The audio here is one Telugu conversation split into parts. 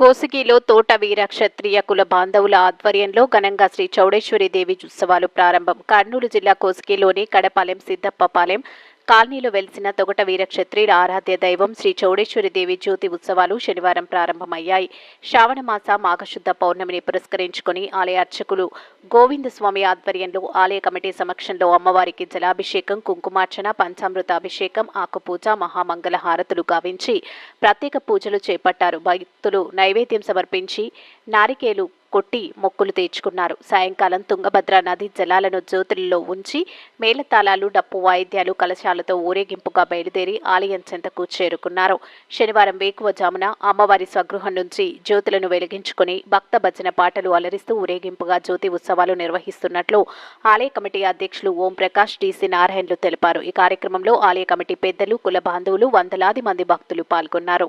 కోసిగిలో తోట వీర క్షత్రియ కుల బాంధవుల ఆధ్వర్యంలో ఘనంగా శ్రీ చౌడేశ్వరి దేవి ఉత్సవాలు ప్రారంభం. కర్నూలు జిల్లా కోసిగిలోని కడపాలెం సిద్దప్పపాలెం కాలనీలో వెలిసిన తొగట వీరక్షత్రియుల ఆరాధ్య దైవం శ్రీ చౌడేశ్వరి దేవి జ్యోతి ఉత్సవాలు శనివారం ప్రారంభమయ్యాయి. శ్రావణ మాస మాఘశుద్ధ పౌర్ణమిని పురస్కరించుకుని ఆలయ అర్చకులు గోవిందస్వామి ఆధ్వర్యంలో ఆలయ కమిటీ సమక్షంలో అమ్మవారికి జలాభిషేకం కుంకుమార్చన పంచామృతాభిషేకం ఆకుపూజ మహామంగళ హారతులు గావించి ప్రత్యేక పూజలు చేపట్టారు. భక్తులు నైవేద్యం సమర్పించి నారికేలు కొట్టి మొక్కులు తీర్చుకున్నారు. సాయంకాలం తుంగభద్ర నది జలాలను జ్యోతులలో ఉంచి మేళతాళాలు డప్పు వాయిద్యాలు కలశాలతో ఊరేగింపుగా బయలుదేరి ఆలయం చెంతకు చేరుకున్నారు. శనివారం వేకువజామున అమ్మవారి స్వగృహం నుంచి జ్యోతులను వెలిగించుకుని భక్త భజన పాటలు అలరిస్తూ ఊరేగింపుగా జ్యోతి ఉత్సవాలు నిర్వహిస్తున్నట్లు ఆలయ కమిటీ అధ్యక్షులు ఓం ప్రకాష్ డిసి నారాయణలు తెలిపారు. ఈ కార్యక్రమంలో ఆలయ కమిటీ పెద్దలు కుల బాంధవులు వందలాది మంది భక్తులు పాల్గొన్నారు.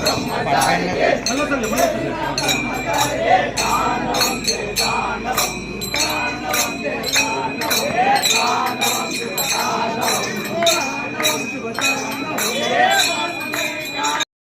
ब्रह्मचारी